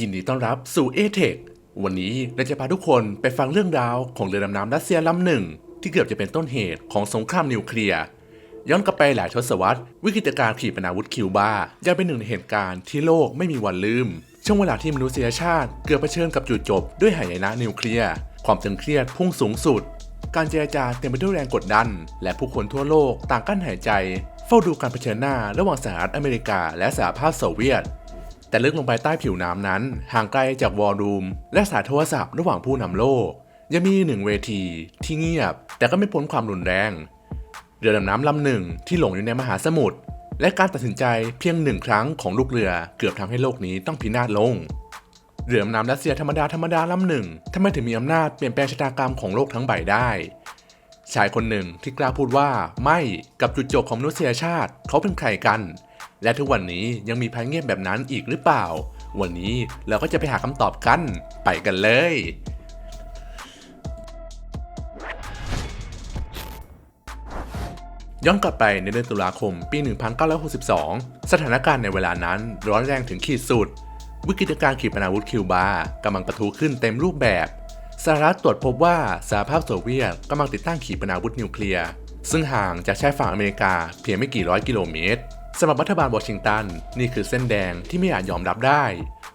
ยินดีต้อนรับสู่เอเทควันนี้เราจะพาทุกคนไปฟังเรื่องราวของเรือดำน้ำรัสเซียลำหนึ่ง ที่เกือบจะเป็นต้นเหตุของสงครามนิวเคลียร์ย้อนกลับไปหลายทศวรรษ วิกฤตการณ์ขีปนาวุธคิวบายังเป็นหนึ่งในเหตุการณ์ที่โลกไม่มีวันลืม ช่วงเวลาที่มนุษยชาติเกือบเผชิญกับจุดจบด้วยหายนะนิวเคลียร์ความตึงเครียดพุ่งสูงสุด การเจรจาเต็มไปด้วยแรงกดดัน และผู้คนทั่วโลกต่างกั้นหายใจ เฝ้าดูการเผชิญหน้าระหว่างสหรัฐอเมริกาและสหภาพโซเวียต แต่ลึกลงไปใต้ผิวน้ำนั้น ห่างไกลจากวอลลุ่มและสายโทรศัพท์ระหว่างผู้นำโลก ยังมีหนึ่งเวทีที่เงียบ แต่ก็ไม่พ้นความรุนแรง เรือดำน้ำลำหนึ่งที่หลงอยู่ในมหาสมุทรและการตัดสินใจเพียงหนึ่งครั้งของลูกเรือเกือบทำให้โลกนี้ต้องพินาศลง เรือดำน้ำรัสเซียธรรมดาธรรมดาลำหนึ่งทำไมถึงมีอำนาจเปลี่ยนแปลงชะตากรรมของโลกทั้งใบได้ชายคนหนึ่งที่กล้าพูดว่าไม่กับจุดจบของมนุษยชาติเขาเป็นใครกัน และทุกวันนี้ยังมีภัยเงียบแบบนั้นอีกหรือเปล่า วันนี้เราก็จะไปหาคำตอบกัน ไปกันเลย ย้อนกลับไปในเดือนตุลาคมปี 1962 สถานการณ์ในเวลานั้นร้อนแรงถึงขีดสุด วิกฤตการ์ขีปนาวุธคิวบากำลังประทุขึ้นเต็มรูปแบบสหรัฐตรวจพบว่าสหภาพโซเวียตกำลังติดตั้งขีปนาวุธนิวเคลียร์ซึ่งห่างจากชายฝั่งอเมริกาเพียงไม่กี่ร้อยกิโลเมตร สำหรับรัฐบาลวอชิงตัน นี่คือเส้นแดงที่ไม่อาจยอมรับได้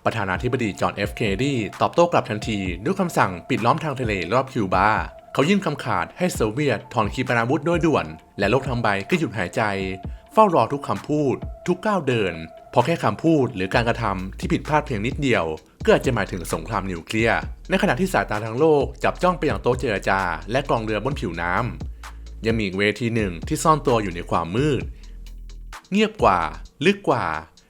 ประธานาธิบดีจอห์นเอฟเคนเนดีตอบโต้กลับทันทีด้วยคำสั่งปิดล้อมทางทะเลรอบคิวบาเขายื่นคำขาดให้โซเวียตถอนขีปนาวุธโดยด่วน และโลกทั้งใบก็หยุดหายใจ เฝ้ารอทุกคำพูด ทุกก้าวเดินเพราะแค่คำพูดหรือการกระทำที่ผิดพลาดเพียงนิดเดียวก็อาจจะหมายถึงสงครามนิวเคลียร์ในขณะที่สายตาทั้งโลกจับจ้องไปอยังโต๊ะเจรจา และกองเรือบนผิวน้ำยังมีอีกเวทีหนึ่งที่ซ่อนตัวอยู่ในความมืด เงียบกว่า ลึกกว่า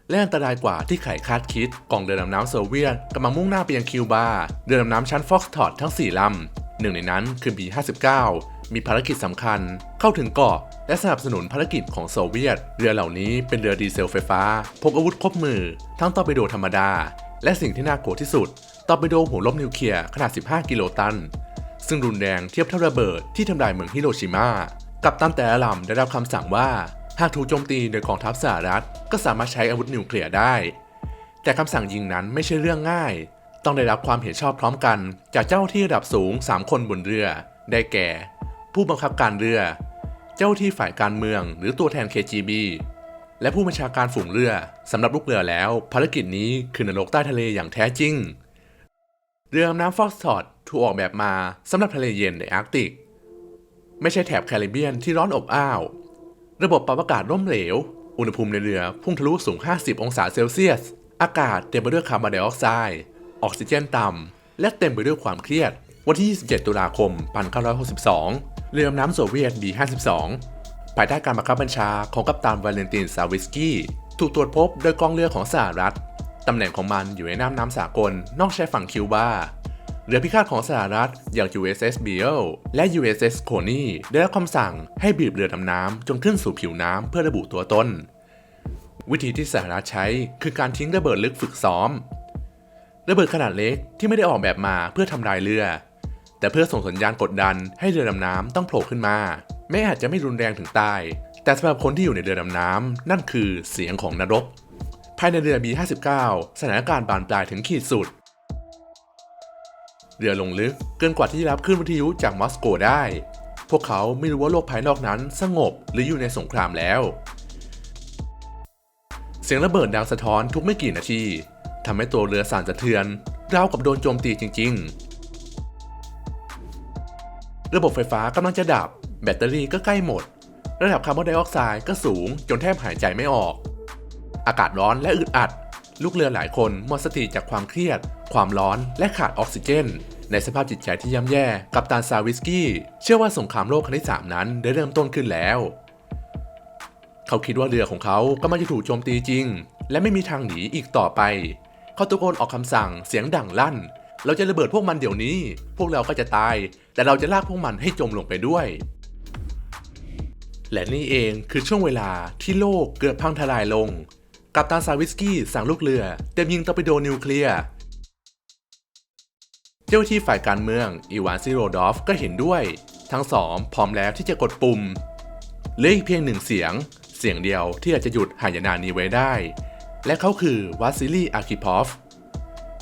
และอันตรายกว่าที่ใครคาดคิด กองเรือดำน้ำโซเวียตกำลังมุ่งหน้าไปยังคิวบาเรือดำน้ำชั้นฟ็อกซ์ทอดทั้ง 4ลำหนึ่งในนั้นคือ B59 มีภารกิจสำคัญ เข้าถึงเกาะ และสนับสนุนภารกิจของโซเวียต เรือเหล่านี้เป็นเรือดีเซลไฟฟ้า พกอาวุธครบมือ ทั้งตอร์ปิโดธรรมดา และสิ่งที่น่ากลัวที่สุดตอร์ปิโดหัวลบนิวเคลียร์ขนาด 15 กิโลตัน ซึ่งรุนแรงเทียบเท่าระเบิดที่ทำลายเมืองฮิโรชิมา กัปตันแต่ละลำได้รับคำสั่งว่า หากถูกโจมตีโดยกองทัพสหรัฐ ก็สามารถใช้อาวุธนิวเคลียร์ได้ แต่คำสั่งยิงนั้นไม่ใช่เรื่องง่าย ต้องได้รับความเห็นชอบพร้อมกัน จากเจ้าที่ระดับสูง 3 คนบนเรือ ได้แก่ ผู้บังคับการเรือ เจ้าที่ฝ่ายการเมือง หรือตัวแทน KGB และผู้บัญชาการฝูงเรือสำหรับลูกเรือแล้ว ภารกิจนี้คือนรกใต้ทะเลอย่างแท้จริง เรือดำน้ำฟอกซ์ทอดถูกออกแบบมาสำหรับทะเลเย็นในอาร์กติก ไม่ใช่แถบแคริบเบียนที่ร้อนอบอ้าว ระบบปรับอากาศร่มเหลว อุณหภูมิในเรือพุ่งทะลุสูง 50 องศาเซลเซียส อากาศเต็มไปด้วยคาร์บอนไดออกไซด์ออกซิเจนต่ำ และเต็มไปด้วยความเครียด วันที่ 27 ตุลาคม 1962 เรือดำน้ำโซเวียต B52 ภายใต้การบังคับบัญชาของกัปตันวาเลนตินซาวิสกี้ถูกตรวจพบโดยกองเรือของสหรัฐ ตำแหน่งของมันอยู่ในน้ำน้ำสากลนอกชายฝั่งคิวบา เรือพิฆาตของสหรัฐอย่าง USS Beale และ USS Coney ได้รับคำสั่งให้บีบเรือดำน้ำจนขึ้นสู่ผิวน้ำเพื่อระบุตัวตน วิธีที่สหรัฐใช้คือการทิ้งระเบิดลึกฝึกซ้อม ระเบิดขนาดเล็กที่ไม่ได้ออกแบบมาเพื่อทำลายเรือ แต่เพื่อส่งสัญญาณกดดันให้เรือดำน้ำต้องโผล่ขึ้นมาแม้อาจจะไม่รุนแรงถึงตาย แต่สำหรับคนที่อยู่ในเรือดำน้ำนั่นคือเสียงของนรก ภายในเรือ B59 สถานการณ์บานปลายถึงขีดสุด เรือลงลึกเกินกว่าที่รับคลื่นวิทยุจากมอสโกได้ พวกเขาไม่รู้ว่าโลกภายนอกนั้นสงบหรืออยู่ในสงครามแล้ว เสียงระเบิดดังสะท้อนทุกไม่กี่นาทีทำให้ตัวเรือสั่นสะเทือนราวกับโดนโจมตีจริง ๆ ระบบไฟฟ้ากำลังจะดับ แบตเตอรี่ก็ใกล้หมด ระดับคาร์บอนไดออกไซด์ก็สูงจนแทบหายใจไม่ออก อากาศร้อนและอึดอัด ลูกเรือหลายคนหมดสติจากความเครียด ความร้อนและขาดออกซิเจน ในสภาพจิตใจที่ย่ำแย่กับตานซาวิสกี้ เชื่อว่าสงครามโลกครั้งที่ 3 นั้นได้เริ่มต้นขึ้นแล้ว เขาคิดว่าเรือของเขากำลังจะถูกโจมตีจริง และไม่มีทางหนีอีกต่อไป เขาตะโกนออกคำสั่งเสียงดังลั่น เราจะระเบิดพวกมันเดี๋ยวนี้ พวกเราก็จะตาย แต่เราจะลากพวกมันให้จมลงไปด้วยและนี่เองคือช่วงเวลาที่โลกเกิดพังทลายลง กัปตันซาวิสกี้สั่งลูกเรือเตรียมยิงตอร์ปิโดนิวเคลียร์ จ้าที่ฝ่ายการเมืองอีวานซิโรดอฟก็เห็นด้วย ทั้งสองพร้อมแล้วที่จะกดปุ่มเหลืออีกเพียงหนึ่งเสียง เสียงเดียวที่อาจจะหยุดหายนะนี้ไว้ได้ และเขาคือวาซิลีอาคิพอฟ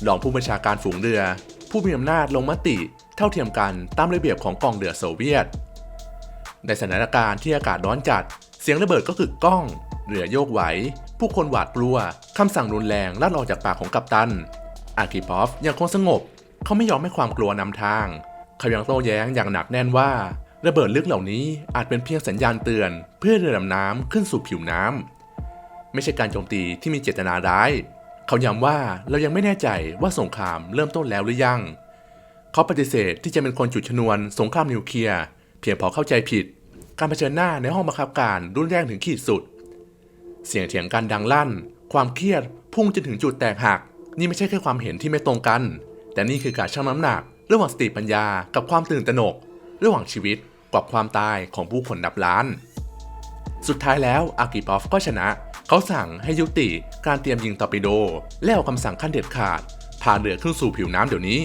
รองผู้บัญชาการฝูงเรือ ผู้มีอำนาจลงมติเท่าเทียมกันตามระเบียบของกองเรือโซเวียต ในสถานการณ์ที่อากาศร้อนจัด เสียงระเบิดก็กึกก้อง เรือโยกไหว ผู้คนหวาดกลัวคำสั่งรุนแรงลั่นออกจากปากของกัปตันอาคิปอฟยังคงสงบ เขาไม่ยอมให้ความกลัวนำทางเขายังโต้แย้งอย่างหนักแน่นว่า ระเบิดลึกเหล่านี้อาจเป็นเพียงสัญญาณเตือน เพื่อเรือดำน้ำขึ้นสู่ผิวน้ำไม่ใช่การโจมตีที่มีเจตนาร้าย เขาย้ำว่าเรายังไม่แน่ใจว่าสงครามเริ่มต้นแล้วหรือยัง เขาปฏิเสธที่จะเป็นคนจุดชนวนสงครามนิวเคลียร์เพียงพอเข้าใจผิด การเผชิญหน้าในห้องบังคับการรุนแรงถึงขีดสุด เสียงเถียงกันดังลั่น ความเครียดพุ่งจนถึงจุดแตกหัก นี่ไม่ใช่แค่ความเห็นที่ไม่ตรงกัน แต่นี่คือการชั่งน้ำหนัก ระหว่างสติปัญญากับความตื่นตระหนก ระหว่างชีวิตกับความตายของผู้คนนับล้าน สุดท้ายแล้วอากิปอฟก็ชนะ เขาสั่งให้ยุติการเตรียมยิงตอร์ปิโด และออกคำสั่งขั้นเด็ดขาดพาเรือขึ้นสู่ผิวน้ำเดี๋ยวนี้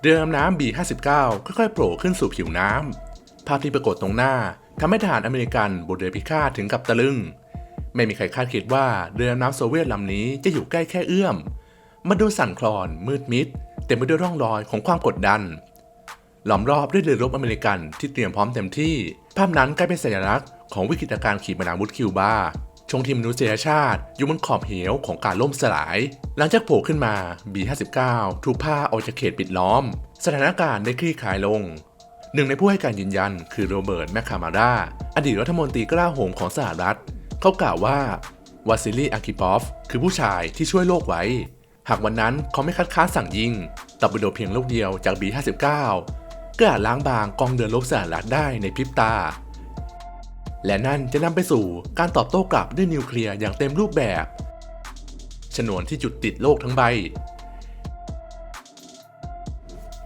เรือดำน้ำ B59 ค่อยๆโผล่ขึ้นสู่ผิวน้ำภาพที่ปรากฏตรงหน้าทำให้ทหารอเมริกันบนเรือพิฆาตถึงกับตะลึง ไม่มีใครคาดคิดว่าเรือดำน้ำโซเวียตลำนี้จะอยู่ใกล้แค่เอื้อม มาดูสั่นคลอน มืดมิดเต็มไปด้วยร่องรอยของความกดดัน หลอมรอบด้วยเรือรบอเมริกันที่เตรียมพร้อมเต็มที่ ภาพนั้นกลายเป็นสัญลักษณ์ของวิกฤตการณ์ขีปนาวุธคิวบาชงทีมมนุษยชาติ อยู่บนขอบเหวของการล่มสลาย หลังจากโผล่ขึ้นมา B59 ถูกพาออกจากเขตปิดล้อม สถานการณ์ได้คลี่คลายลง หนึ่งในผู้ให้การยืนยันคือโรเบิร์ต แมคคามาราอดีตรัฐมนตรีกล้าโหมของสหรัฐ เขากล่าวว่าวาซิลีอาคิปอฟ คือผู้ชายที่ช่วยโลกไว้ หากวันนั้นเขาไม่คัดค้านสั่งยิงตอร์ปิโดเพียงลูกเดียวจาก B59 ก็อาจล้างบางกองเรือรบสหรัฐได้ในพริบตา และนั่นจะนำไปสู่การตอบโต้กลับด้วยนิวเคลียร์อย่างเต็มรูปแบบฉนวนที่จุดติดโลกทั้งใบ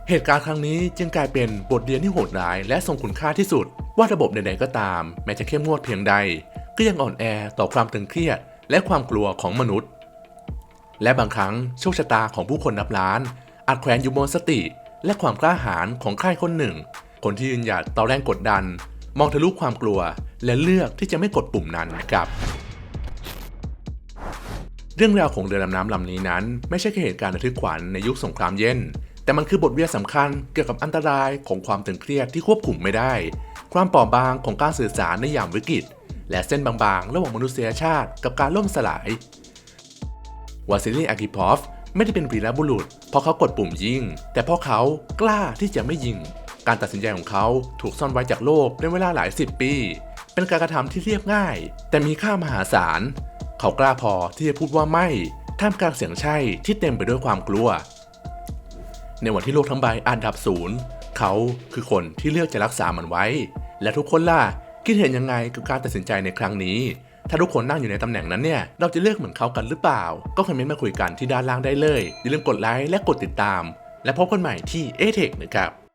เหตุการณ์ครั้งนี้จึงกลายเป็นบทเรียนที่โหดร้ายและทรงคุณค่าที่สุด ว่าระบบใดๆก็ตาม แม้จะเข้มงวดเพียงใด ก็ยังอ่อนแอต่อความตึงเครียดและความกลัวของมนุษย์ และบางครั้งโชคชะตาของผู้คนนับล้านอาจแขวนอยู่บนสติ และความกล้าหาญของใครคนหนึ่ง คนที่ยืนหยัดต่อแรงกดดัน มองทะลุความกลัว และเลือกที่จะไม่กดปุ่มนั้นครับ เรื่องราวของเรือดำน้ำลำนี้นั้น ไม่ใช่แค่เหตุการณ์ระทึกขวัญในยุคสงครามเย็น แต่มันคือบทเรียนสำคัญเกี่ยวกับอันตรายของความตึงเครียดที่ควบคุมไม่ได้ ความเปราะบางของการสื่อสารในยามวิกฤต และเส้นบางๆ ระหว่างมนุษยชาติกับการล่มสลาย วาซิลีอากิพอฟไม่ได้เป็นวีรบุรุษ เพราะเขากดปุ่มยิง แต่เพราะเขากล้าที่จะไม่ยิง การตัดสินใจของเขาถูกซ่อนไว้จากโลกเป็นเวลาหลายสิบปี เป็นการกระทำที่เรียบง่าย แต่มีค่ามหาศาล เขากล้าพอที่จะพูดว่าไม่ ท่ามกลางเสียงใช่ที่เต็มไปด้วยความกลัว ในวันที่โลกทั้งใบอาจดับศูนย์เขาคือคนที่เลือกจะรักษามันไว้ และทุกคนล่ะคิดเห็นยังไงกับการตัดสินใจในครั้งนี้ ถ้าทุกคนนั่งอยู่ในตำแหน่งนั้นเนี่ยเราจะเลือกเหมือนเขากันหรือเปล่า ก็คอมเมนต์มาคุยกันที่ด้านล่างได้เลยอย่าลืมกดไลค์และกดติดตาม และพบกันใหม่ที่เอเทคนะครับ